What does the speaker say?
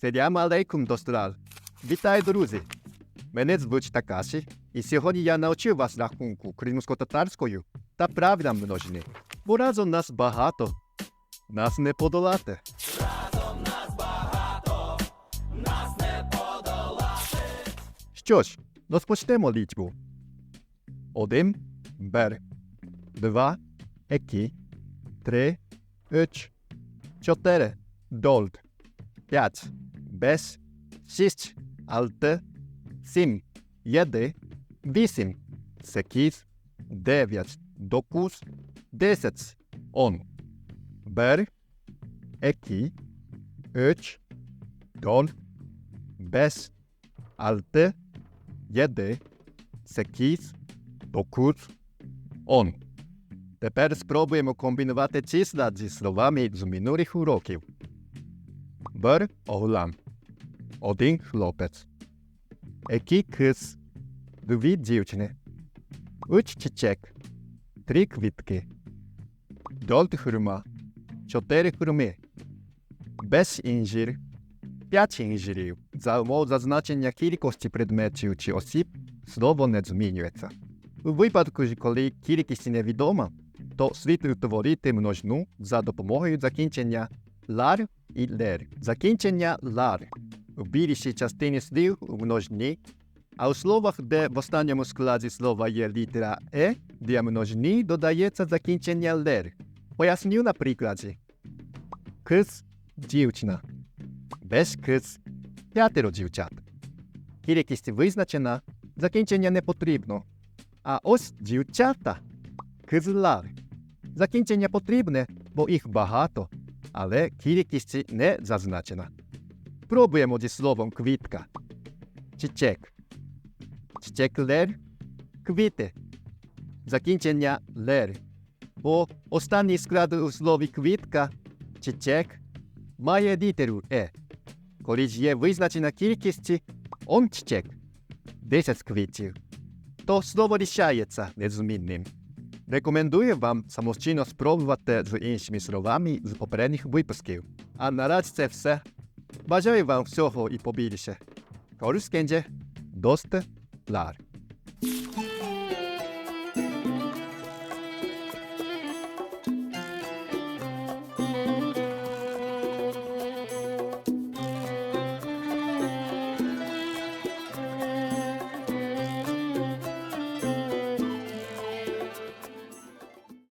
Селям алейкум, дострал. Вітаю, друзі! Мене звуть Такаші, і сьогодні я навчив вас рахунку кримсько-татарською та правилам множини. Бо разом нас багато, нас не подолати. Що ж, розпочнемо лічбу. Один бер, два екі, три üç, чотири долд, п'ять. Без, шість. Алти, сім. Єди, вісім. Секіз, дев'ять. Докус, десять. Он. Бер, екі, üç, долд, без, алти, єди, секіз, докус, он. Тепер спробуємо комбінувати числа зі словами з минулих уроків. Бер оглам. Один хлопець. Який кис. Дві дівчини. Уч чечек. Три квітки. Долт хурма. Чотири хурми. Без інжир. П'ять інжирів. За умов зазначення кількості предметів чи осіб слово не змінюється. У випадку, коли кількість невідома, то слід утворити множину за допомогою закінчення лар і лер. Закінчення лар у більшій частині слів у множині, а у словах, де в останньому складі слова є літера е, для множини додається закінчення лер. Поясню на прикладі. Кис дівчина. Без кис п'ятеро дівчат. Кількість визначена, закінчення не потрібно. А ось дівчата кизлар. Закінчення потрібне, бо їх багато, але кількість не зазначена. Пробуємо зі словом квітка. Чичек. Чичеклер квіти. Закінчення лер. Бо останній склад у слові квітка чичек має літеру е. Коли ж є визначена кількість он чичек 10 квітів, то слово лишається незмінним. Рекомендую вам самостійно спробувати з іншими словами з попередніх випусків. А наразі це все. Бажаю вам всього і побільше. Корускенже, досте, лар.